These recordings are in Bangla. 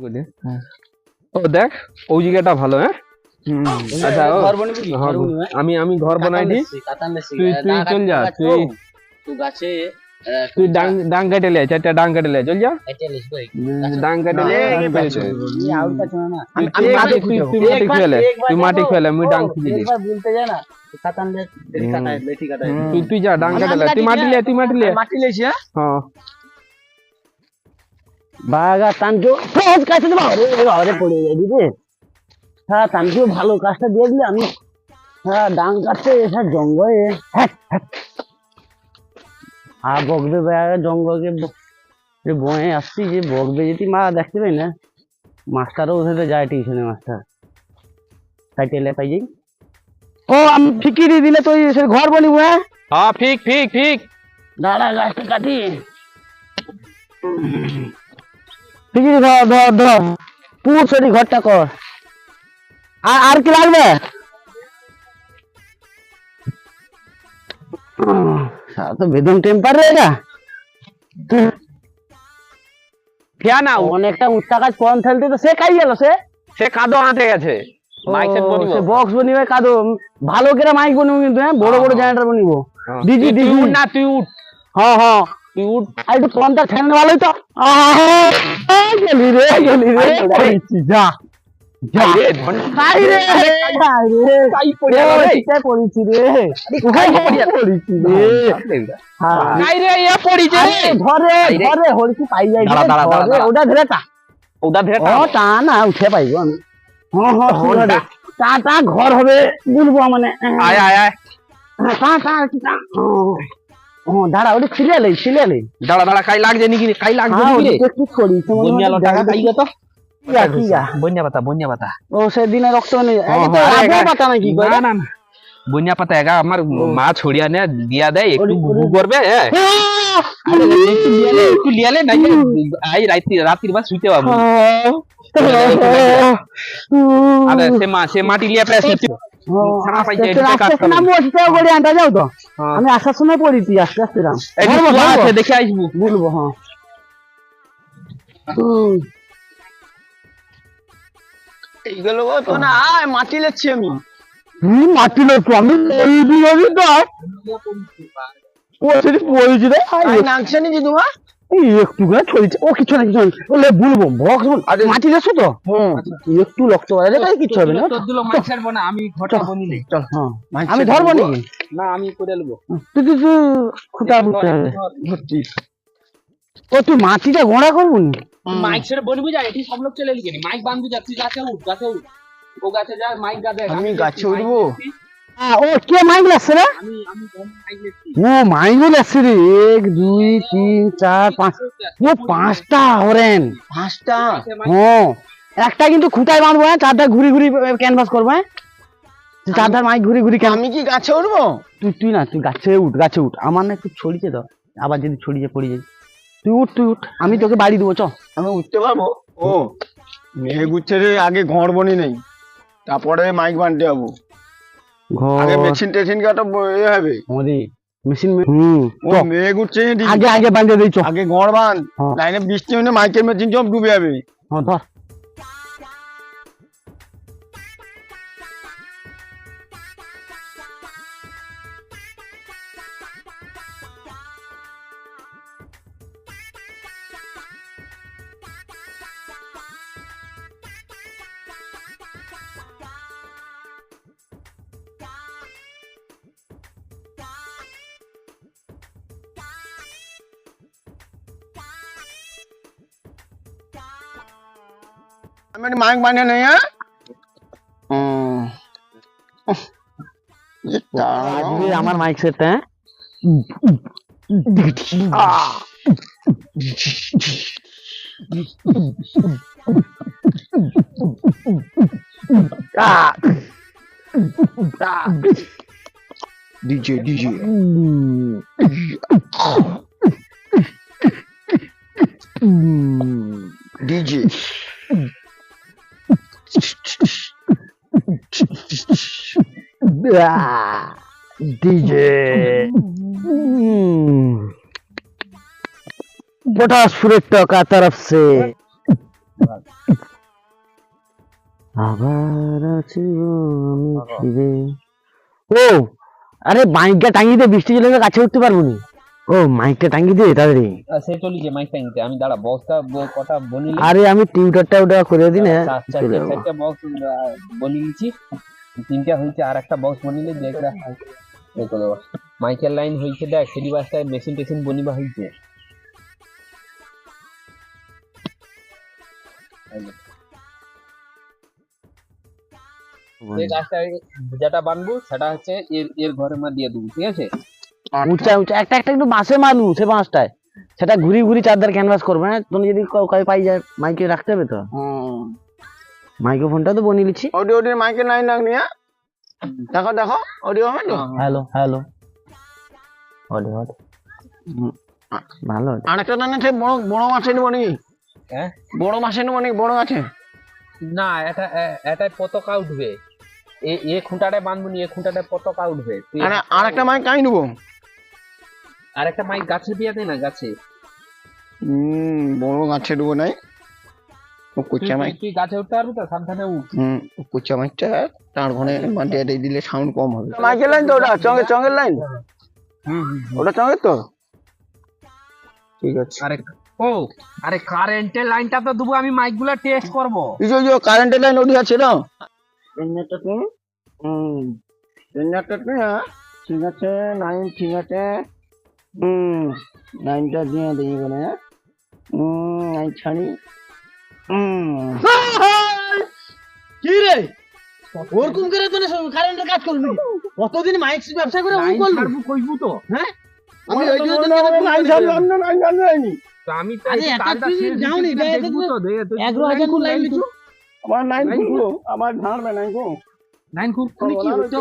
বুঝলি? ও দেখ ওই জায়গাটা ভালো হ্যাঁ আচ্ছা ও ঘর বনবি কি? হ্যাঁ, হ্যাঁ? আমি আমি ঘর বানাই দি। তুই- তুই চল যা, তুই- তুই গাছে তুই ডাং ডাং কেটে লে চারটা ডাং কেটে লে চল যা। ডাং কেটে লে। তুই- তুই মাটি তুই- তুই মাটি একবার- খুঁজে লে, একবার তুই মাটি যাব। আমি ডাং খুঁজে দিই। একবার বলতে যা না। তুই তুই যা ডাং কেটে লে তুই মাটি লে তুই মাটি লে মাটি লেছি, হ্যাঁ? হ্যাঁ বাগা তানজো সহজ কাজটা বাবারে বাবারে পড়ে যায় দিদি হ্যাঁ তানজো ভালো কাজটা দিয়ে দিলে আমি হ্যাঁ ডাং কাটতে এসে জঙ্গলে হ্যাট, হ্যাট। আর বকবে বেড়া জঙ্গলকে যে বয়ে আসছি যে বকবে যদি মা দেখতে পাই না মাস্টারও ওখানে যায় টিউশনে মাস্টার। সাইকেলে পাই যাই। ও আমি ফিকিরি দিলে তো সে ঘর বলিব হ্যাঁ? হ্যাঁ ঠিক ঠিক ঠিক। দাঁড়া গাছটা কাটি। ফিকিরি ধর ধর ধর। পুর সরি ঘরটা কর। আর আর কি লাগবে? তো বেদম টেম্পার রে এটা। না অনেকটা উচ্চা কাজ কম ফেলতে তো সে খাই গেল সে? সে কাদো আনতে গেছে। মাইক সেট ও, সে বক্স বনিবে কাদো। ভালো করে মাইক বনিব কিন্তু হ্যাঁ? বড় বড় জেনারেটর বনিব। দিদি। উঠ না তুই উঠ। হ্যাঁ হ্যাঁ। উঠ। আর একটু ভালোই তো। গেলি রে গেলি রে। যা। পাইবো আমি। ঘর হবে বলব মানে। আয় আয় আয়। হ্যাঁ, ও, দাঁড়া ওটা ছিলে লাই ছিলে লাই দাঁড়া দাঁড়া কাই লাগছে নাকি কাই লাগছে হ্যাঁ নাকি রে কি করি বন্যা টাকা কাই গেতো? বন্যা পাতা বন্যা পাতা ও সেদিনে রক্ত নেই হ্যাঁ, আগে তো হ্যাঁ, আগে আগে- পাতা নাকি না না না বন্যা পাতা এগা আমার মা ছড়িয়া নে দিয়া দেয় একটু বুবু করবে হ্যাঁ একটু লিয়ালে নাই আই রাত্রি রাত্রির বা শুইতে পাবো আরে সে মা সে মাটি লিয়া প্রায় শুইতে পাইছে, কাজ করবে। নামবো সেটাও করে আনতে যাও তো হ্যাঁ। আমি আসার সময় পড়েছি আস্তে আস্তে রাম একটু। আছে দেখে আসব। বলব হ্যাঁ। এইগুলো তো না মাটি লেচ্ছি আমি। হুম, মাটি লোক আমি পড়েছি আমি তো পড়েছি রে তোমার? একটু করে ছড়িয়েছে। ও কিছু না কিছু না বলে বলব বক্স বল মাটি রেছো তো? একটু রক্ত বাড়ালে তাই কিছু হবে না। তোর দিলো মাছ ছাড়বো না আমি ঘরটা বনিলে চল হ্যাঁ। আমি ধরবো নাকি? না আমি করে নেব। তুই খুঁটা বুঝতে হবে। ও তুই মাটিটা গোড়া করব নি মাইক যা এটি সব লোক চলে গেলি মাইক বান্ধু যা তুই গাছে উঠ গাছে উঠ। ও গাছে যা মাইক গাছে আমি গাছে উঠবো? ও কে মাইক লাগছে রে? আমি আমি ও মাইক লাগছে রে। এক দুই তিন চার পাঁচ। ও পাঁচটা হরেন। পাঁচটা? ও একটা কিন্তু খুঁটায় বাঁধবো হ্যাঁ? চারটা ঘুরি ঘুরি ক্যানভাস করব হ্যাঁ? মাইক ঘুরি ঘুরি আমি কি গাছে উঠবো? তুই তুই না তুই গাছে উঠ গাছে উঠ। আমার না একটু ছড়িয়ে দাও আবার যদি ছড়িয়ে পড়ে যাই তুই উঠ তুই উঠ। আমি তোকে বাড়ি দেবো চ। আমি উঠতে পারব? ও রে আগে ঘর বনি নেই। তারপরে মাইক বানতে যাব। আগে মেশিন টেশিন কাটা এ হবে। ওরে মেশিন হুম ও। মেয়ে গুচ্ছে আগে আগে বাঁধে দিই চ। আগে ঘর বান। লাইনে বৃষ্টি হলে মাইকের মেশিন সব ডুবে যাবে। হ্যাঁ ধর। আমি একটা মাইক বানিয়ে নেই হ্যাঁ উম। এ দাঁড়াও। আজকে আমার মাইক সেট হ্যাঁ DJ DJ DJ DJ potash फुरेट का तरफ से আবার আছি গো আমি ফিরে ও আরে মাইকটা টাঙিয়ে দে বৃষ্টি চলে গেলে গাছে উঠতে পারবো নি ও মাইকটা টাঙিয়ে দে তাড়াতাড়ি সে চলিছে মাইক টাইমতে আমি দাঁড়া বক্সটা কটা বনিলে আরে আমি টিউটারটা ওটা করে দিই না চার- চলে চারটে যাবো। চারটে বক্স বনিয়ে নিচ্ছি তিনটা হয়েছে আর একটা বক্স বনিলে যেটা এ করে দেবো মাইকের লাইন হয়েছে দেখ সেটি বাসটায় মেশিন টেশিন বনিবা হয়েছে। যে গাছটা যেটা বানবো সেটা হচ্ছে এর এর ঘরে মা দিয়ে দেবো ঠিক আছে? উঁচা উঁচা একটা একটা একটু বাঁশে মারলু সে বাঁশটায়। সেটা ঘুরি ঘুরি চারদার ক্যানভাস করবে না তুমি যদি কাউ পাই যায় মাইকে রাখতে হবে তো? হুম। মাইক্রোফোনটা তো বনিয়ে লিছি অডিও অডিও মাইকের লাইন রাখনি হ্যাঁ? দেখো দেখো অডিও হবে তো? Hello hello. অডিও ভালো আরেকটা রান্না আছে বড় বড় মাছে নেব নাকি হ্যাঁ? বড় মাছে নেব নাকি বড় আছে? না এটা এ- এটায় পতাকা উঠবে। এ এ খুঁটাটায় বাঁধবো নি এ খুঁটাটায় পতাকা উঠবে। আর আরেকটা মাইক কাই নেব। আর একটা মাইক গাছে দিয়ে দে না গাছে হুম বড় গাছে নেব নাই কুচা মাইক। তুই গাছে উঠতে পারবি তো? সাবধানে উঠ। হুম কুচা মাইকটা তার ঘরে মাটিয়ে দিলে সাউন্ড কম হবে। মাইকের লাইন তো ওটা চঙ্গের চঙ্গের লাইন? ওটা চঙ্গের তো? ঠিক আছে। আরে ও আরে কারেন্টের লাইনটা তো দেবো আমি মাইকগুলা টেস্ট করব। এই যে- যে কারেন্টের লাইন ওটি আছে না ইনভার্টার তো হুম ইনভার্টার তো হ্যাঁ ঠিক আছে লাইন ঠিক আছে হুম লাইনটা দিয়ে দিই বলে হুম ছাড়ি। কি রে ওরকম করে তো কারেন্টের কাজ করবি? কতদিন মাইক ব্যবসা করে লাইন ছাড়বো কইবো তো। হ্যাঁ? আমি ওই ওই জন্য জন্য লাইন ছাড়লাম না লাইন ছাড়লাম তো আমি তো আরে এই এত তারটা তুই যাওনি, কিনা দেখ, দেখব দেখব। তো, দে, তুই এগারো হাজার লাইন লিখু। আমার লাইন লাইন আমার ঝাড়বে লাইন গো লাইন খুল, খুলে কি হচ্ছে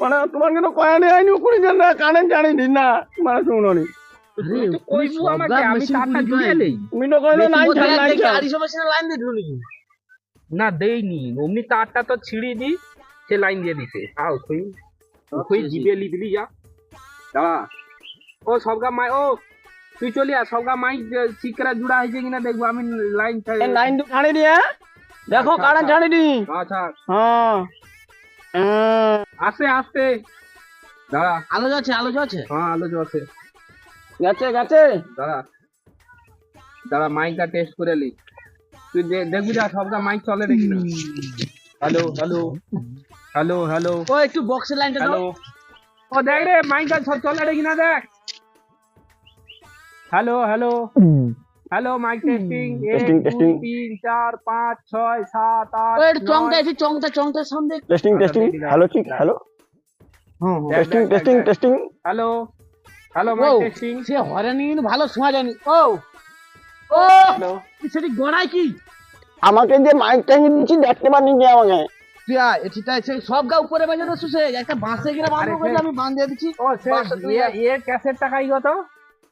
মানে তোমার কেন কয়ানে আইনি করে দেন না কারেন্ট জানি না তোমার শুনো নি তুই তো কইবো আমাকে, আমি তারটা জুড়ে নেই। তুমি কইলো লাইন ছাড় লাইন ছাড়। লাইন দিয়ে ঢুলি না দেইনি। অমনি তারটা তো ছিঁড়ে দি সে লাইন দিয়ে দিছে। আও তুই তুই জিবে লি যা। দাঁড়া। ও সবগা মাই ও তুই চলি সবগা চিকরা জুড়া হয়েছে কিনা দেখব। আমি লাইন লাইন তো ছাড়ি দিয়ে দেখো কারেন্ট ছাড়ি দি আচ্ছা হ্যাঁ। হ্যাঁ। আস্তে আস্তে দাঁড়া। আলো যাচ্ছে আলো যাচ্ছে হ্যাঁ আলো আছে গেছে গেছে। দাঁড়া। দাঁড়া মাইকটা টেস্ট করে লি। তুই দেখবি মাইক চলে দেখি না। হ্যালো হ্যালো হ্যালো হ্যালো ও একটু বক্সের লাইনটা দাও ও দেখ রে মাইকটা সব চলে কিনা দেখ। Hello hello hello mike testing এক Testing, দুই testing. তিন চার পাঁচ ছয় সাত আট ওই চংটা। এসে চংটা সামনে। টেস্টিং টেস্টিং হ্যালো ঠিক। হ্যালো দেখ, testing testing testing hello hello mike testing সে হয়রানি কিন্তু ভালো শোনা যায়নি। ও ও সেটি গড়াই কি? আমাকে যে মাইক দিচ্ছি দেখতে পারিনি যে আমাকে। তুই আয়, এটিটা সে সব গা উপরে বাজে সে একটা বাঁশে গিয়ে বাঁধবো বলে আমি বাঁধ দিয়ে দিচ্ছি। ও সে ইয়ে ক্যাসেট টাকাই কত?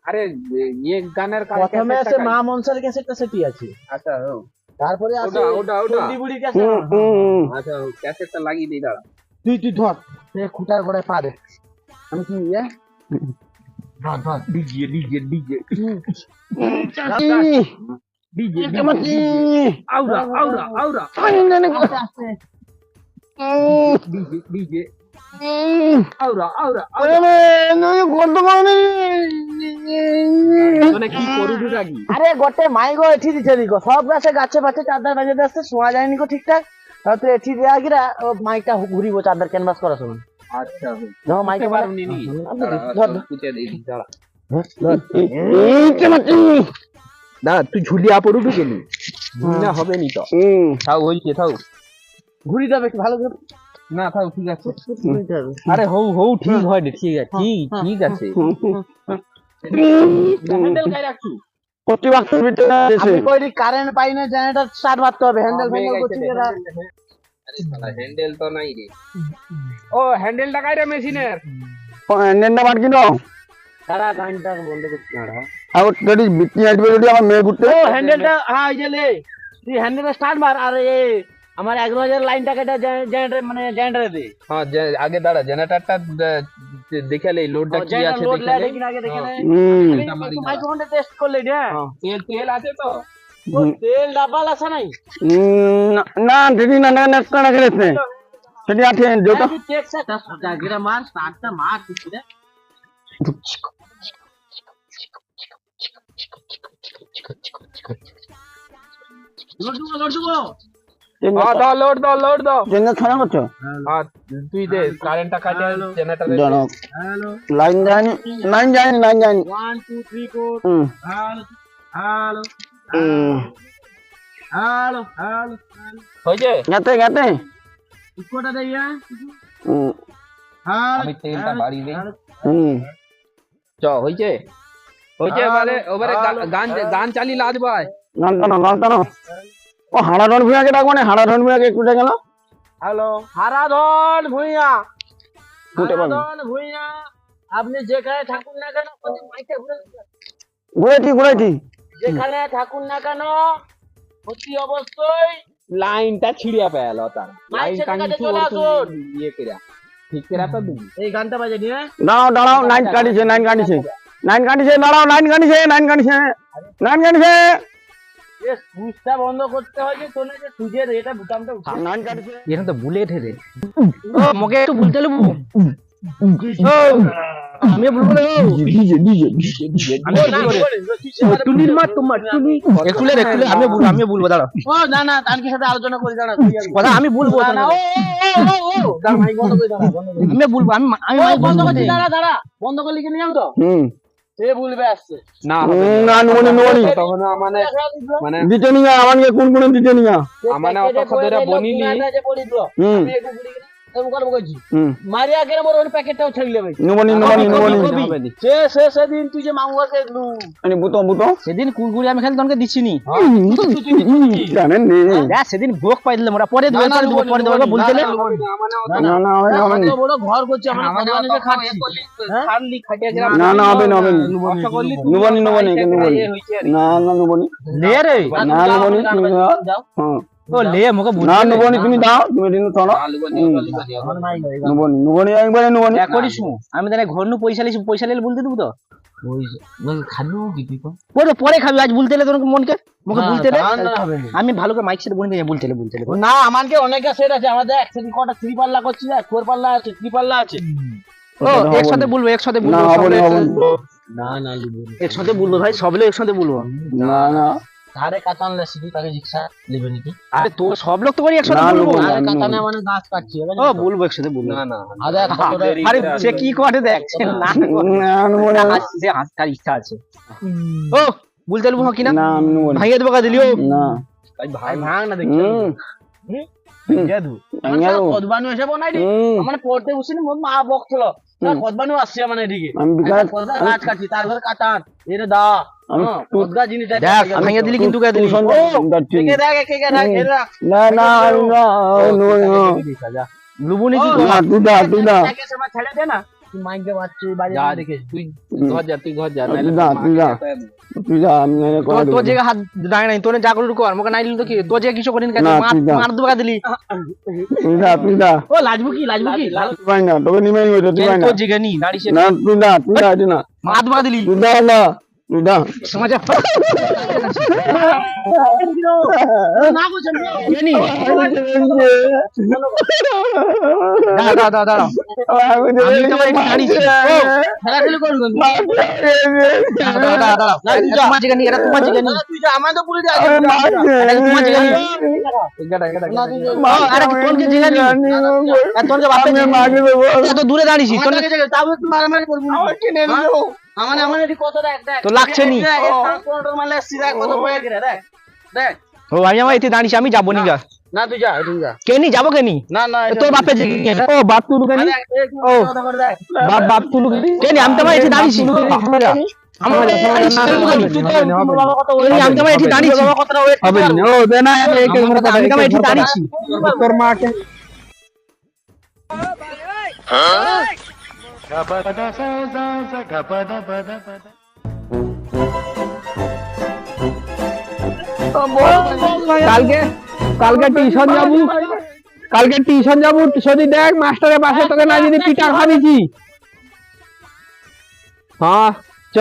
আরে ইয়ে গানের কাজ প্রথমে আছে মা মনসার ক্যাসেটটা সেটি আছে। আচ্ছা ও। তারপরে আছে ওটা ওটা ওটা। চন্ডী ক্যাসেট। আচ্ছা ও ক্যাসেটটা লাগিয়ে দিই দাঁড়া। তুই তুই ধর। সে খুঁটার গোড়ায় পা দে। আমি কি ইয়ে? ধর ধর ডিজে ডিজে ডিজে ই, ডিজে আমার ই, আউরা আউরা আউরা আরে মানে মানে গোটে মাই গো এঠি দিছে দিগো। সব গাছে গাছে বাছে চারদার বাজে আসতে শোনা যায়নি গো ঠিকঠাক। তাহলে এঠি দেয়া গিরা ও মাইকটা ঘুরিব চারদার ক্যানভাস করার সময় আচ্ছা মাইকে পারুনি নি ধর, কুচে দাঁড়া। তুই ঝুলিয়া পড়ুবি কেন? না হবে নি তো। তাও হইছে তাও ঘুরি যাবে ভালো করে? না তাও ঠিক আছে। আরে হৌ হৌ ঠিক হয়। রে ঠিক আছে ঠিক ঠিক আছে। হুম, হুম। হ্যান্ডেল রাখছু? প্রতি বাক্সের ভিতরে আছে। আমি কইরি কারেন্ট পাই না জেনারেটর স্টার্ট মারতে হবে হ্যান্ডেল ফ্যান্ডেল এরা হ্যান্ডেল তো নাই রে। ও হ্যান্ডেলটা গাই রে মেশিনের? ও, এন্ডেনটা বার কিনো। সারা গানটা বন্ধ করছি না আর যদি বিক্রি আসবে যদি আমার মেয়ে ঘুরতে। ও হ্যান্ডেলটা হ্যাঁ এই যে লে। তুই হ্যান্ডেলটা স্টার্ট মার আর এ আমার এগারো হাজার লাইনটা কেটে জেনারেটর মানে জেনারেটরে দে। হ্যাঁ আগে দাঁড়া জেনারেটরটা দেখে লোডটা কি আছে লোড দেখে দেখি আগে দেখে মারি দাও। মাইক্রোফোনটা টেস্ট করলে না। তেল তেল আছে তো। তেল ডাব্বাল আছে নাই না দিদি না না না কানা করেছে সেটি আছে যেটা তুই টেক্স একটা সোজা গিরা মার স্টার্টটা মার দিছি রে দাও। জেনে জেনারেটর জানো হ্যালো। লাইন যায়নি লাইন যায়নি লাইন যায়নি 1 2 3 4 হুম হ্যালো হ্যালো হয়েছে গাতে গাতে ইকোটা দেইয়া হুম হ্যালো আমি তেলটা বাড়িয়ে দিই হুম চ হয়েছে হয়েছে এবারে গা- গান গান চালি লাজ ভাই নামতানো নামতানো ও হাড়াডন ভুঁয়াকে ডাকবো না হাড়াডন ভুঁয়াকে একটু ডেকে না হ্যালো হারাধন ভুইয়া হারাধন ভুইয়া আপনি যেখানে থাকুন না কেন। ঘুরেছি ঘুরেছি যেখানে থাকুন না কেন অতি অবশ্যই লাইনটা ছিড়িয়া পেল তার। লাইন সেটা চলে আসুন। ইয়ে ঠিক করে তো দিবি। এই গানটা বাজে নিয়ে দাঁড়াও দাঁড়াও লাইন কাটিছে লাইন কাটিছে। লাইন কাটিছে দাঁড়াও লাইন কাটিছে লাইন কাটিছে লাইন কাটিছে। সুইচটা বন্ধ করতে হয় যে যে সুইচের এটা লাইন কাটিছে। এখানে তো বুলেট হেরে ও মোকে একটু বলতে লবো আমি বলব আমি বলব আলোচনা করি দাঁড়া আমি বলব করে আমি বলব আমি বন্ধ দাঁড়া, দাঁড়া। বন্ধ করলি কি নিয়ম তো? না মানে আমাকে কোন কোন মারিয়া গেলে মোর প্যাকেটটাও ছেড়ে দেবে। নুমনি নুমনি নুমনি সে সে সেদিন তুই যে মামু কাছে লু আনি বুতো বুতো সেদিন কুরকুরি আমি খালি তোমাকে দিচ্ছি নি জানেন নি দেখ সেদিন ভোগ পাই দিলাম ওরা পরে দেবো পরে দেবো পরে দেবো বলতে না, না না হবে না হবে না। বড় ঘর করছে আমরা কতক্ষণ ধরে খাচ্ছি হ্যাঁ? খালি খাটিয়া না না হবে না হবে না। নুবনি নুবনি কে নুবনি না না নুবনি লে রে না দাও যাও। হ্যাঁ লে মোকে না নুবনি তুমি দাও তুমি দিন চলো নুবনি নুবনি একবারে নুবনি। এক করিস আমি তাহলে ঘর পয়সা লিস পয়সা লিলে বলতে দেবো তো। খালু কি তুই পরে পরে খাবি আজ বলতে তোর মনকে? মুখে বলতে দে। আমি ভালো করে মাইক সেট বলে বলতে বলতে না আমাকে অনেক সেট আছে। আমাদের একসাথে কটা থ্রি পাল্লা করছি না ফোর পাল্লা আছে থ্রি পাল্লা আছে। ও একসাথে বলব একসাথে বলব না না। না একসাথে বলব ভাই সবলে একসাথে বলব। না না। ধারে শুধু তাকে রিক্সা নেবে নাকি? আরে তো সব লোক তো করি একসাথে বলব। ধারে মানে গাছ কাটছি ও বলব একসাথে বলব। না না আরে আরে সে কি করে দেখ? সে না মনে নুবনি হাসছে হাসতে ইচ্ছা আছে। ও বলতে বলব কি না না আমি নুবনি ভাইয়া দেবো কা দিলিও না। ভাই ভাঙ না দেখি। আমি এসে বনাই দি হুম মানে পড়তে বসিনি মোর মা বকছিল না কদবানু আসছে মানে এদিকে আমি বিকাশ কদবা গাছ কাটছি তার ঘরে কাটান এটা দা আমি হ্যাঁ, কদগা জিনিসটা দেখ ভাইয়া দিলি কিন্তু কে দিলি কে দেখ কে কে দেখ না না না নুবনি লুবুনি কি তুই তুই দা ছেড়ে দে না তুই মাইক দে বাজে যা দেখে তুই ঘর যা তুই ঘর যা তুই তুই যা। তুই যা আমি এনে করে তোর জায়গা হাত দাঁড়ায় নাই তোর যা করু কর মোকে নাই দিলি তো কি তোর জায়গা কিছু করিনি কেন না, মার তুই মার দুবা দিলি। তুই যা তুই যা। ও লাজবু কি লাজবু কি? পাই না তোকে নিমে নিবে তুই পাই না। তোর জায়গা নি দাঁড়িয়ে না তুই যা তুই যা না মার দুবা দিলি। তুই যা না তোর এত দূরে দাঁড়িয়েছি তোর তাও একটু মারামারি করব আমার আমার এটি কত দেখ দেখ তো লাগছে নি। মানে সিধা দেখ দেখ ও আমি আমার এতে দাঁড়িয়েছি আমি যাব নি গা না তুই যা তুই যা কে নি যাব কে নি না না তোর জায়গা ও বাপ তুলু কে নি ও। বাপ বাপ তুলু কে নি আমি তো এতে দাঁড়িয়েছি আমার তোর মাকে কালকে কালকে টিউশন যাব। কালকে টিউশন যাব যদি দেখ মাস্টারের পাশে তোকে না যদি পিটা খাবিছি হ্যাঁ চ।